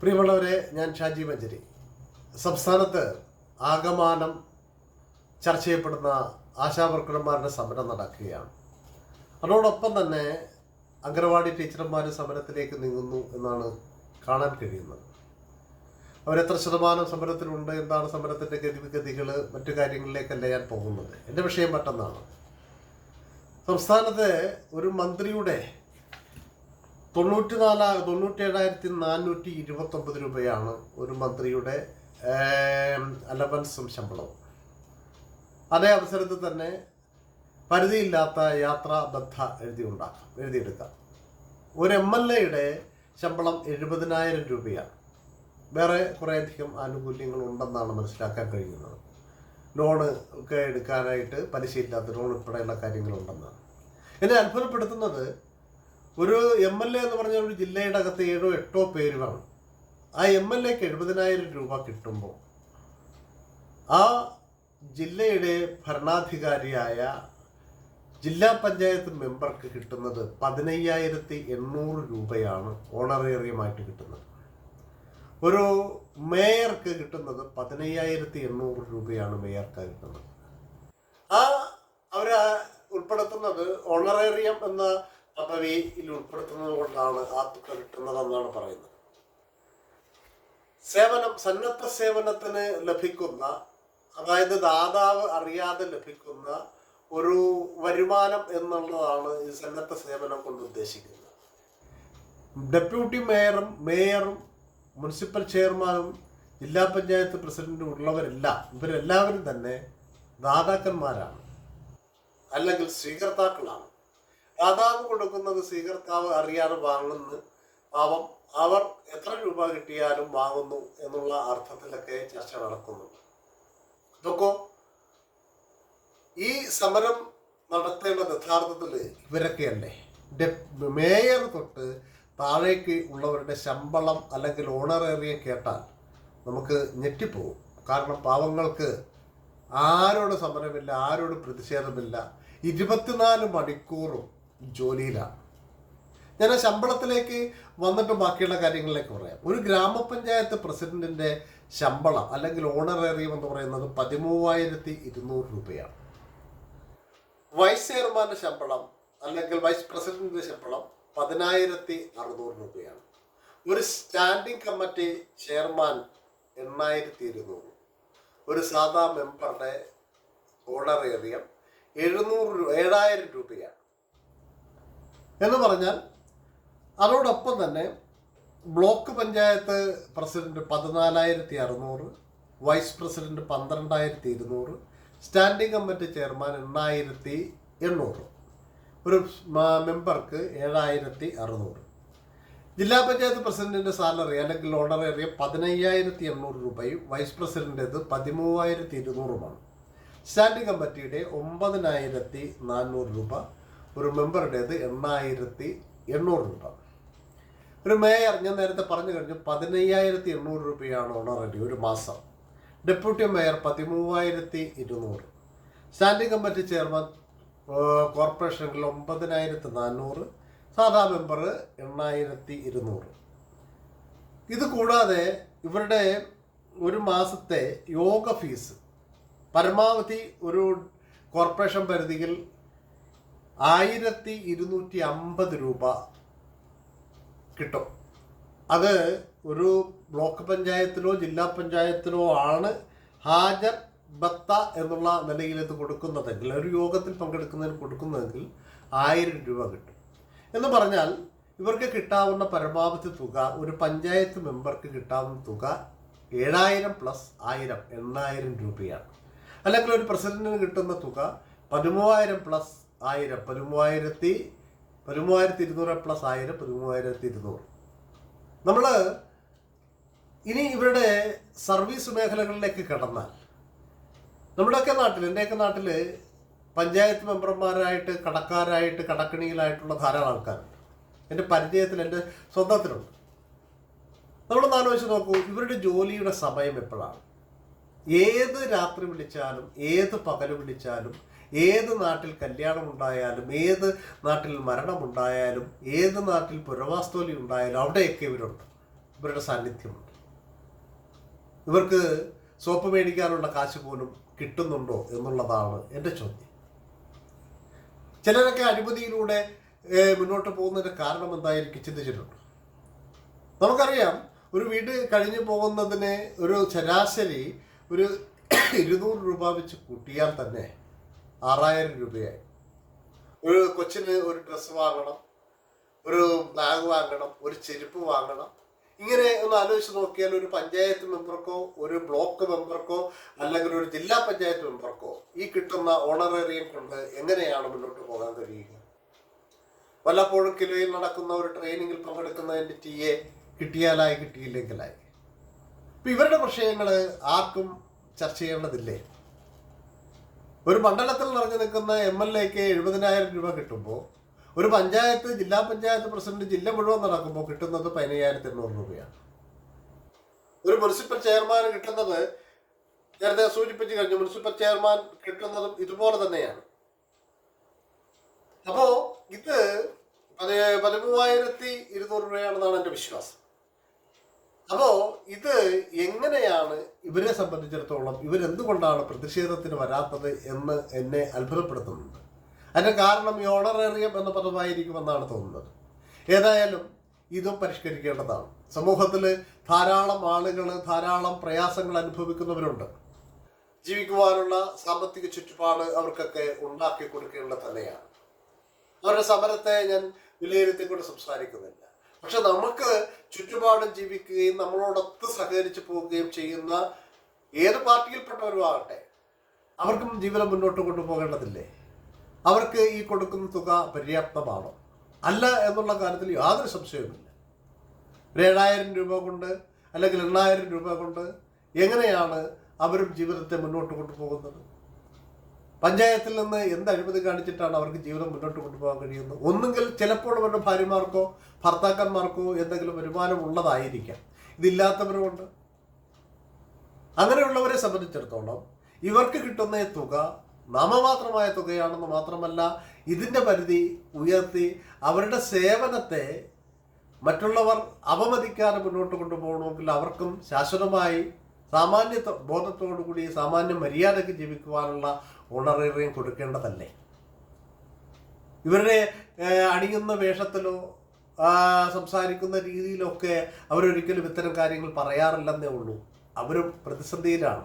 പ്രിയമുള്ളവരെ ഞാൻ ഷാജി മഞ്ചരി. സംസ്ഥാനത്ത് ആകമാനം ചർച്ച ചെയ്യപ്പെടുന്ന ആശാവർക്കർമാരുടെ സമരം നടക്കുകയാണ്. അതോടൊപ്പം തന്നെ അംഗനവാടി ടീച്ചർമാർ സമരത്തിലേക്ക് നീങ്ങുന്നു എന്നാണ് കാണാൻ കഴിയുന്നത്. അവരെത്ര ശതമാനം സമരത്തിലുണ്ട് എന്താണ് സമരത്തിന്റെ ഗതിവിഗതികൾ മറ്റു കാര്യങ്ങളിലേക്കല്ല ഞാൻ പോകുന്നത്? എന്റെ വിഷയം മറ്റൊന്നാണ്. സംസ്ഥാനത്തെ ഒരു മന്ത്രിയുടെ തൊണ്ണൂറ്റി നാലാ തൊണ്ണൂറ്റി ഏഴായിരത്തി നാനൂറ്റി ഇരുപത്തൊമ്പത് രൂപയാണ് ഒരു മന്ത്രിയുടെ അലവൻസും ശമ്പളവും. അതേ അവസരത്തിൽ തന്നെ പരിധിയില്ലാത്ത യാത്രാ ബദ്ധ എഴുതി ഉണ്ടാക്കാം എഴുതിയെടുക്കാം. ഒരു എം എൽ എയുടെ ശമ്പളം എഴുപതിനായിരം രൂപയാണ്. വേറെ കുറേയധികം ആനുകൂല്യങ്ങൾ ഉണ്ടെന്നാണ് മനസ്സിലാക്കാൻ കഴിയുന്നത്. ലോണ് ഒക്കെ എടുക്കാനായിട്ട് പലിശയില്ലാത്ത ലോൺ ഉൾപ്പെടെയുള്ള കാര്യങ്ങളുണ്ടെന്നാണ്. എന്നെ അത്ഭുതപ്പെടുത്തുന്നത് ഒരു എം എൽ എ എന്ന് പറഞ്ഞ ഒരു ജില്ലയുടെ അകത്ത് ഏഴോ എട്ടോ പേര് വേണം. ആ എം എൽ എക്ക് എഴുപതിനായിരം രൂപ കിട്ടുമ്പോൾ ആ ജില്ലയുടെ ഭരണാധികാരിയായ ജില്ലാ പഞ്ചായത്ത് മെമ്പർക്ക് കിട്ടുന്നത് പതിനയ്യായിരത്തി എണ്ണൂറ് രൂപയാണ് ഓണറേറിയമായിട്ട് കിട്ടുന്നത്. ഒരു മേയർക്ക് കിട്ടുന്നത് പതിനയ്യായിരത്തി എണ്ണൂറ് രൂപയാണ് മേയർക്ക് കിട്ടുന്നത്. ആ അവർ ഉൾപ്പെടുത്തുന്നത് ഓണറേറിയം എന്ന പദവിയിൽ ഉൾപ്പെടുത്തുന്നത് കൊണ്ടാണ് ആ കിട്ടുന്നതെന്നാണ് പറയുന്നത്. സേവനം സന്നദ്ധ സേവനത്തിന് ലഭിക്കുന്ന അതായത് ദാതാവ് അറിയാതെ ലഭിക്കുന്ന ഒരു വരുമാനം എന്നുള്ളതാണ് ഈ സന്നദ്ധ സേവനം കൊണ്ട് ഉദ്ദേശിക്കുന്നത്. ഡെപ്യൂട്ടി മേയറും മേയറും മുനിസിപ്പൽ ചെയർമാനും ജില്ലാ പഞ്ചായത്ത് പ്രസിഡന്റും ഉള്ളവരെല്ലാം ഇവരെല്ലാവരും തന്നെ ദാതാക്കന്മാരാണ്. അല്ലെങ്കിൽ സ്വീകർത്താക്കളാണ്. ദാതാവ് കൊടുക്കുന്നത് സ്വീകർത്താവ് അറിയാതെ വാങ്ങുന്നു. പാവം അവർ എത്ര രൂപ കിട്ടിയാലും വാങ്ങുന്നു എന്നുള്ള അർത്ഥത്തിലൊക്കെ ചർച്ച നടക്കുന്നുണ്ട്. നോക്കോ ഈ സമരം നടത്തേണ്ടത് യഥാർത്ഥത്തിൽ ഇവരൊക്കെയല്ലേ? മേയർ തൊട്ട് താഴേക്ക് ഉള്ളവരുടെ ശമ്പളം അല്ലെങ്കിൽ ഓണറേറിയം കേട്ടാൽ നമുക്ക് ഞെട്ടിപ്പോവും. കാരണം പാവങ്ങൾക്ക് ആരോട് സമരമില്ല ആരോട് പ്രതിഷേധമില്ല. ഇരുപത്തിനാല് മണിക്കൂറും ജോലിയിലാണ് ഞാൻ ആ ശമ്പളത്തിലേക്ക് വന്നിട്ട് ബാക്കിയുള്ള കാര്യങ്ങളിലേക്ക് പറയാം. ഒരു ഗ്രാമപഞ്ചായത്ത് പ്രസിഡന്റിന്റെ ശമ്പളം അല്ലെങ്കിൽ ഓണറേറിയം എന്ന് പറയുന്നത് പതിമൂവായിരത്തി ഇരുന്നൂറ് രൂപയാണ്. വൈസ് ചെയർമാന്റെ ശമ്പളം അല്ലെങ്കിൽ വൈസ് പ്രസിഡന്റിന്റെ ശമ്പളം പതിനായിരത്തി അറുന്നൂറ് രൂപയാണ്. ഒരു സ്റ്റാൻഡിംഗ് കമ്മിറ്റി ചെയർമാൻ എണ്ണായിരത്തി ഇരുന്നൂറ് ഒരു സാധാ മെമ്പറുടെ ഓണറേറിയം എഴുന്നൂറ് ഏഴായിരം രൂപയാണ്. എന്ന് പറഞ്ഞാൽ അതോടൊപ്പം തന്നെ ബ്ലോക്ക് പഞ്ചായത്ത് പ്രസിഡന്റ് പതിനാലായിരത്തി അറുന്നൂറ് വൈസ് പ്രസിഡന്റ് പന്ത്രണ്ടായിരത്തി ഇരുന്നൂറ് സ്റ്റാൻഡിംഗ് കമ്മിറ്റി ചെയർമാൻ എണ്ണായിരത്തി എണ്ണൂറ് ഒരു മെമ്പർക്ക് ഏഴായിരത്തി അറുന്നൂറ് ജില്ലാ പഞ്ചായത്ത് പ്രസിഡന്റിന്റെ സാലറി അല്ലെങ്കിൽ ഓണറേറിയം പതിനയ്യായിരത്തി എണ്ണൂറ് രൂപയും വൈസ് പ്രസിഡന്റേത് പതിമൂവായിരത്തി ഇരുന്നൂറുമാണ് സ്റ്റാൻഡിംഗ് കമ്മിറ്റിയുടെ ഒമ്പതിനായിരത്തി നാനൂറ് രൂപ ഒരു മെമ്പറുടേത് എണ്ണായിരത്തി എണ്ണൂറ് രൂപ. ഒരു മേയർ ഞാൻ നേരത്തെ പറഞ്ഞു കഴിഞ്ഞു പതിനയ്യായിരത്തി എണ്ണൂറ് രൂപയാണ് ഓണററി ഒരു മാസം. ഡെപ്യൂട്ടി മേയർ പതിമൂവായിരത്തി ഇരുന്നൂറ്. സ്റ്റാൻഡിംഗ് കമ്മിറ്റി ചെയർമാൻ കോർപ്പറേഷനിൽ ഒമ്പതിനായിരത്തി നാനൂറ് സാധാ മെമ്പർ എണ്ണായിരത്തി ഇരുന്നൂറ്. ഇത് കൂടാതെ ഇവരുടെ ഒരു മാസത്തെ യോഗ ഫീസ് പരമാവധി ഒരു കോർപ്പറേഷൻ പരിധിയിൽ ആയിരത്തി ഇരുന്നൂറ്റി അമ്പത് രൂപ കിട്ടും. അത് ഒരു ബ്ലോക്ക് പഞ്ചായത്തിലോ ജില്ലാ പഞ്ചായത്തിലോ ആണ് ഹാജർ ബത്ത എന്നുള്ള നിലയിൽ ഇത് കൊടുക്കുന്നതെങ്കിൽ ഒരു യോഗത്തിൽ പങ്കെടുക്കുന്നതിന് കൊടുക്കുന്നതെങ്കിൽ ആയിരം രൂപ കിട്ടും. എന്ന് പറഞ്ഞാൽ ഇവർക്ക് കിട്ടാവുന്ന പരമാവധി തുക ഒരു പഞ്ചായത്ത് മെമ്പർക്ക് കിട്ടാവുന്ന തുക ഏഴായിരം പ്ലസ് ആയിരം എണ്ണായിരം രൂപയാണ്. അല്ലെങ്കിൽ ഒരു പ്രസിഡന്റിന് കിട്ടുന്ന തുക പതിമൂവായിരം പ്ലസ് ആയിരം പതിമൂവായിരത്തി പതിമൂവായിരത്തി ഇരുന്നൂറ് പ്ലസ് ആയിരം പതിമൂവായിരത്തി ഇരുന്നൂറ് നമ്മൾ ഇനി ഇവരുടെ സർവീസ് മേഖലകളിലേക്ക് കടന്നാൽ നമ്മുടെയൊക്കെ നാട്ടിൽ എന്റെയൊക്കെ നാട്ടിൽ പഞ്ചായത്ത് മെമ്പർമാരായിട്ട് കടക്കാരായിട്ട് കടക്കണിയിലായിട്ടുള്ള ധാരാളം ആൾക്കാരുണ്ട് എന്റെ പരിചയത്തിൽ എന്റെ സ്വന്തത്തിലുണ്ട്. നമ്മളൊന്ന് ആലോചിച്ച് നോക്കൂ ഇവരുടെ ജോലിയുടെ സമയം എപ്പോഴാണ്? ഏത് രാത്രി വിളിച്ചാലും ഏത് പകൽ വിളിച്ചാലും ഏത് നാട്ടിൽ കല്യാണം ഉണ്ടായാലും ഏത് നാട്ടിൽ മരണമുണ്ടായാലും ഏത് നാട്ടിൽ പുരവാസ്തോലി ഉണ്ടായാലും അവിടെയൊക്കെ ഇവരുണ്ട്. ഇവരുടെ സാന്നിധ്യമുണ്ട്. ഇവർക്ക് സോപ്പ് മേടിക്കാനുള്ള കാശ് പോലും കിട്ടുന്നുണ്ടോ എന്നുള്ളതാണ് എന്റെ ചോദ്യം. ചിലരൊക്കെ അഴിമതിയിലൂടെ ഏഹ്, മുന്നോട്ട് പോകുന്നതിന്റെ കാരണം എന്തായിരിക്കും ചിന്തിച്ചിട്ടുണ്ട് നമുക്കറിയാം ഒരു വീട് കഴിഞ്ഞു പോകുന്നതിന് ഒരു ശരാശരി ഒരു ഇരുന്നൂറ് രൂപ വെച്ച് കൂട്ടിയാൽ തന്നെ ആറായിരം രൂപയായി. ഒരു കൊച്ചിന് ഒരു ഡ്രസ്സ് വാങ്ങണം ഒരു ബാഗ് വാങ്ങണം ഒരു ചെരുപ്പ് വാങ്ങണം. ഇങ്ങനെ ഒന്ന് ആലോചിച്ച് നോക്കിയാൽ ഒരു പഞ്ചായത്ത് മെമ്പർക്കോ ഒരു ബ്ലോക്ക് മെമ്പർക്കോ അല്ലെങ്കിൽ ഒരു ജില്ലാ പഞ്ചായത്ത് മെമ്പർക്കോ ഈ കിട്ടുന്ന ഓണറേറിയം കൊണ്ട് എങ്ങനെയാണ് മുന്നോട്ട് പോകാൻ കഴിയുക? വല്ലപ്പോഴും കിലോയിൽ നടക്കുന്ന ഒരു ട്രെയിനിങ്ങിൽ പങ്കെടുക്കുന്നതിന്റെ ടി എ കിട്ടിയാലായി കിട്ടിയില്ലെങ്കിലായി. ഇപ്പൊ ഇവരുടെ വിഷയങ്ങൾ ആർക്കും ചർച്ച ചെയ്യേണ്ടതില്ലേ? ഒരു മണ്ഡലത്തിൽ നിറഞ്ഞു നിൽക്കുന്ന എം എൽ എക്ക് എഴുപതിനായിരം രൂപ കിട്ടുമ്പോൾ ഒരു പഞ്ചായത്ത് ജില്ലാ പഞ്ചായത്ത് പ്രസിഡന്റ് ജില്ല മുഴുവൻ നടക്കുമ്പോൾ കിട്ടുന്നത് പതിനയ്യായിരത്തി എണ്ണൂറ് രൂപയാണ്. ഒരു മുനിസിപ്പൽ ചെയർമാൻ കിട്ടുന്നത് നേരത്തെ സൂചിപ്പിച്ചു കഴിഞ്ഞു മുനിസിപ്പൽ ചെയർമാൻ കിട്ടുന്നതും ഇതുപോലെ തന്നെയാണ്. അപ്പോ ഇത് പതി പതിമൂവായിരത്തി ഇരുന്നൂറ് രൂപയാണെന്നാണ് എന്റെ വിശ്വാസം. അപ്പോ ഇത് എങ്ങനെയാണ് ഇവരെ സംബന്ധിച്ചിടത്തോളം ഇവരെന്തുകൊണ്ടാണ് പ്രതിഷേധത്തിന് വരാത്തത് എന്ന് എന്നെ അത്ഭുതപ്പെടുത്തുന്നുണ്ട്. അതിന്റെ കാരണം ഈ ഓണറേറിയം എന്ന പദമായിരിക്കും പദമായിരിക്കുമെന്നാണ് തോന്നുന്നത്. ഏതായാലും ഇതും പരിഷ്കരിക്കേണ്ടതാണ്. സമൂഹത്തിൽ ധാരാളം ആളുകൾ ധാരാളം പ്രയാസങ്ങൾ അനുഭവിക്കുന്നവരുണ്ട്. ജീവിക്കുവാനുള്ള സാമ്പത്തിക ചുറ്റുപാട് അവർക്കൊക്കെ ഉണ്ടാക്കി കൊടുക്കേണ്ടത് തന്നെയാണ്. അവരുടെ സമരത്തെ ഞാൻ വിലയിരുത്തിക്കൊണ്ട് സംസാരിക്കുന്നില്ല. പക്ഷെ നമുക്ക് ചുറ്റുപാടും ജീവിക്കുകയും നമ്മളോടൊത്ത് സഹകരിച്ചു പോവുകയും ചെയ്യുന്ന ഏത് പാർട്ടിയിൽപ്പെട്ടവരും ആകട്ടെ അവർക്കും ജീവിതം മുന്നോട്ട് കൊണ്ടുപോകേണ്ടതില്ലേ? അവർക്ക് ഈ കൊടുക്കുന്ന തുക പര്യാപ്തമാണോ? അല്ല എന്നുള്ള കാര്യത്തിൽ യാതൊരു സംശയവുമില്ല. ഒരു ഏഴായിരം രൂപ കൊണ്ട് അല്ലെങ്കിൽ എണ്ണായിരം രൂപ കൊണ്ട് എങ്ങനെയാണ് അവരും ജീവിതത്തെ മുന്നോട്ട് കൊണ്ടുപോകുന്നത്? പഞ്ചായത്തിൽ നിന്ന് എന്ത് അഴിമതി കാണിച്ചിട്ടാണ് അവർക്ക് ജീവിതം മുന്നോട്ട് കൊണ്ടുപോകാൻ കഴിയുന്നത്? ഒന്നുകിൽ ചിലപ്പോൾ അവരുടെ ഭാര്യമാർക്കോ ഭർത്താക്കന്മാർക്കോ എന്തെങ്കിലും വരുമാനം ഉള്ളതായിരിക്കാം. ഇതില്ലാത്തവരുമുണ്ട് അങ്ങനെയുള്ളവരെ സംബന്ധിച്ചിടത്തോളം ഇവർക്ക് കിട്ടുന്ന തുക നാമമാത്രമായ തുകയാണെന്ന് മാത്രമല്ല ഇതിന്റെ പരിധി ഉയർത്തി അവരുടെ സേവനത്തെ മറ്റുള്ളവർ അപമതിക്കാതെ മുന്നോട്ട് കൊണ്ടുപോകണമെങ്കിൽ അവർക്കും ശാശ്വതമായി സാമാന്യ ബോധത്തോടു കൂടി സാമാന്യ മര്യാദയ്ക്ക് ജീവിക്കുവാനുള്ള ഓണറേറിയം കൊടുക്കേണ്ടതല്ലേ? ഇവരുടെ അണിയുന്ന വേഷത്തിലോ സംസാരിക്കുന്ന രീതിയിലൊക്കെ അവരൊരിക്കലും ഇത്തരം കാര്യങ്ങൾ പറയാറില്ലെന്നേ ഉള്ളൂ. അവരും പ്രതിസന്ധിയിലാണ്.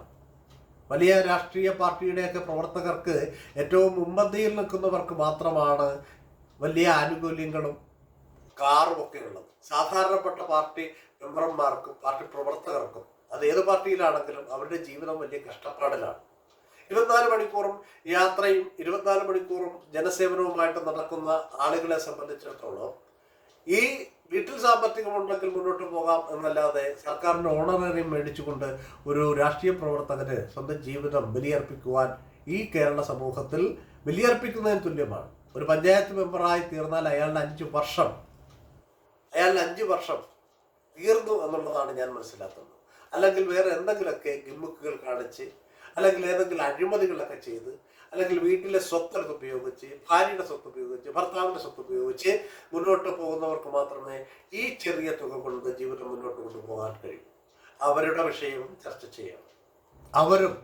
വലിയ രാഷ്ട്രീയ പാർട്ടിയുടെയൊക്കെ പ്രവർത്തകർക്ക് ഏറ്റവും മുമ്പന്തിയിൽ നിൽക്കുന്നവർക്ക് മാത്രമാണ് വലിയ ആനുകൂല്യങ്ങളും കാറും ഒക്കെ ഉള്ളത്. സാധാരണപ്പെട്ട പാർട്ടി മെമ്പർമാർക്കും പാർട്ടി പ്രവർത്തകർക്കും അത് ഏത് പാർട്ടിയിലാണെങ്കിലും അവരുടെ ജീവിതം വലിയ കഷ്ടപ്പാടിലാണ്. ഇരുപത്തിനാല് മണിക്കൂറും യാത്രയും ഇരുപത്തിനാല് മണിക്കൂറും ജനസേവനവുമായിട്ട് നടക്കുന്ന ആളുകളെ സംബന്ധിച്ചിടത്തോളം ഈ വീട്ടിൽ സാമ്പത്തികമുണ്ടെങ്കിൽ മുന്നോട്ട് പോകാം എന്നല്ലാതെ സർക്കാരിന്റെ ഓണറേറിയം മേടിച്ചുകൊണ്ട് ഒരു രാഷ്ട്രീയ പ്രവർത്തകന് സ്വന്തം ജീവിതം ബലിയർപ്പിക്കുവാൻ ഈ കേരള സമൂഹത്തിൽ ബലിയർപ്പിക്കുന്നതിന് തുല്യമാണ്. ഒരു പഞ്ചായത്ത് മെമ്പറായി തീർന്നാൽ അയാളുടെ അഞ്ച് വർഷം അയാളുടെ അഞ്ച് വർഷം തീർന്നു എന്നുള്ളതാണ് ഞാൻ മനസ്സിലാക്കുന്നത്. അല്ലെങ്കിൽ വേറെ എന്തെങ്കിലുമൊക്കെ ഗിമ്മുക്കുകൾ കാണിച്ച് അല്ലെങ്കിൽ ഏതെങ്കിലും അഴിമതികളൊക്കെ ചെയ്ത് അല്ലെങ്കിൽ വീട്ടിലെ സ്വത്തെടുത്ത് ഉപയോഗിച്ച് ഭാര്യയുടെ സ്വത്ത് ഉപയോഗിച്ച് ഭർത്താവിന്റെ സ്വത്ത് ഉപയോഗിച്ച് മുന്നോട്ട് പോകുന്നവർക്ക് മാത്രമേ ഈ ചെറിയ തുക കൊണ്ട് ജീവിതം മുന്നോട്ട് കൊണ്ടുപോകാൻ കഴിയൂ. അവരുടെ വിഷയവും ചർച്ച ചെയ്യാം. അവരും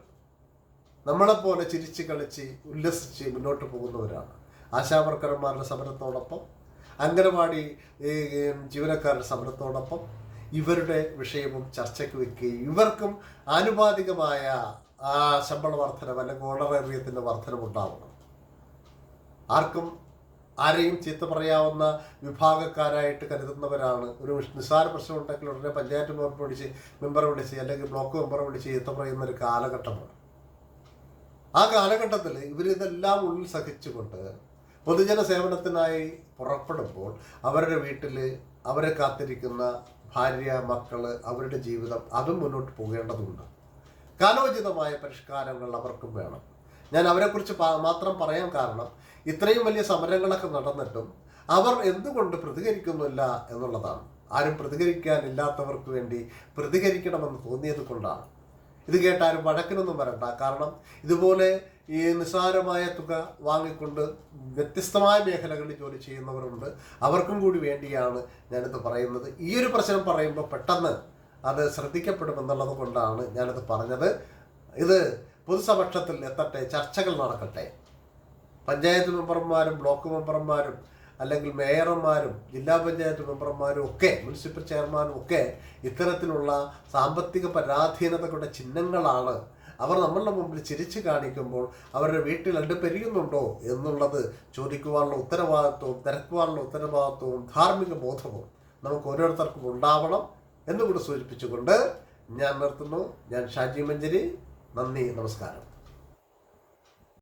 നമ്മളെപ്പോലെ ചിരിച്ച് കളിച്ച് ഉല്ലസിച്ച് മുന്നോട്ട് പോകുന്നവരാണ്. ആശാവർക്കർമാരുടെ സമരത്തോടൊപ്പം അംഗനവാടി ജീവനക്കാരുടെ സമരത്തോടൊപ്പം ഇവരുടെ വിഷയവും ചർച്ചയ്ക്ക് വെക്കുകയും ഇവർക്കും ആനുപാതികമായ ആ ശമ്പള വർധനം അല്ലെങ്കിൽ ഓണറേറിയത്തിന്റെ വർധനം ഉണ്ടാവണം. ആർക്കും ആരെയും ചീത്ത പറയാവുന്ന വിഭാഗക്കാരായിട്ട് കരുതുന്നവരാണ്. ഒരു നിസ്സാര പ്രശ്നം ഉണ്ടെങ്കിൽ ഉടനെ പഞ്ചായത്ത് മെമ്പർ വിളിച്ച് മെമ്പറെ വിളിച്ച് അല്ലെങ്കിൽ ബ്ലോക്ക് മെമ്പർ വിളിച്ച് ചീത്ത പറയുന്ന ഒരു കാലഘട്ടമാണ്. ആ കാലഘട്ടത്തിൽ ഇവരിതെല്ലാം ഉള്ളിൽ സഹിച്ചുകൊണ്ട് പൊതുജന സേവനത്തിനായി പുറപ്പെടുമ്പോൾ അവരുടെ വീട്ടിൽ അവരെ കാത്തിരിക്കുന്ന ഭാര്യ മക്കൾ അവരുടെ ജീവിതം അതും മുന്നോട്ട് പോകേണ്ടതുണ്ട്. കാലോചിതമായ പരിഷ്കാരങ്ങൾ അവർക്കും വേണം. ഞാൻ അവരെക്കുറിച്ച് മാത്രം പറയാൻ കാരണം ഇത്രയും വലിയ സമരങ്ങളൊക്കെ നടന്നിട്ടും അവർ എന്തുകൊണ്ട് പ്രതികരിക്കുന്നില്ല എന്നുള്ളതാണ്. ആരും പ്രതികരിക്കാനില്ലാത്തവർക്ക് വേണ്ടി പ്രതികരിക്കണമെന്ന് തോന്നിയത് കൊണ്ടാണ്. ഇത് കേട്ട് ആരും വഴക്കിനൊന്നും വരണ്ട. കാരണം ഇതുപോലെ ഈ നിസ്സാരമായ തുക വാങ്ങിക്കൊണ്ട് വ്യത്യസ്തമായ മേഖലകളിൽ ജോലി ചെയ്യുന്നവരുണ്ട്. അവർക്കും കൂടി വേണ്ടിയാണ് ഞാനിത് പറയുന്നത്. ഈ ഒരു പ്രശ്നം പറയുമ്പോൾ പെട്ടെന്ന് അത് ശ്രദ്ധിക്കപ്പെടുമെന്നുള്ളത് കൊണ്ടാണ് ഞാനത് പറഞ്ഞത്. ഇത് പൊതുസമക്ഷത്തിൽ എത്തട്ടെ ചർച്ചകൾ നടക്കട്ടെ. പഞ്ചായത്ത് മെമ്പർമാരും ബ്ലോക്ക് മെമ്പർമാരും അല്ലെങ്കിൽ മേയർമാരും ജില്ലാ പഞ്ചായത്ത് മെമ്പർമാരും ഒക്കെ മുനിസിപ്പൽ ചെയർമാനും ഒക്കെ ഇത്തരത്തിലുള്ള സാമ്പത്തിക പരാധീനതകളുടെ ചിഹ്നങ്ങളാണ് അവർ നമ്മളുടെ മുമ്പിൽ ചിരിച്ചു കാണിക്കുമ്പോൾ അവരുടെ വീട്ടിൽ രണ്ട് പെരിയുന്നുണ്ടോ എന്നുള്ളത് ചോദിക്കുവാനുള്ള ഉത്തരവാദിത്വവും തിരക്കുവാനുള്ള ഉത്തരവാദിത്വവും ധാർമ്മിക ബോധവും നമുക്ക് ഓരോരുത്തർക്കും ഉണ്ടാവണം. എന്നുകൂടി സൂചിപ്പിച്ചുകൊണ്ട് ഞാൻ നിർത്തുന്നു. ഞാൻ ഷാജി മഞ്ജരി നന്ദി നമസ്കാരം.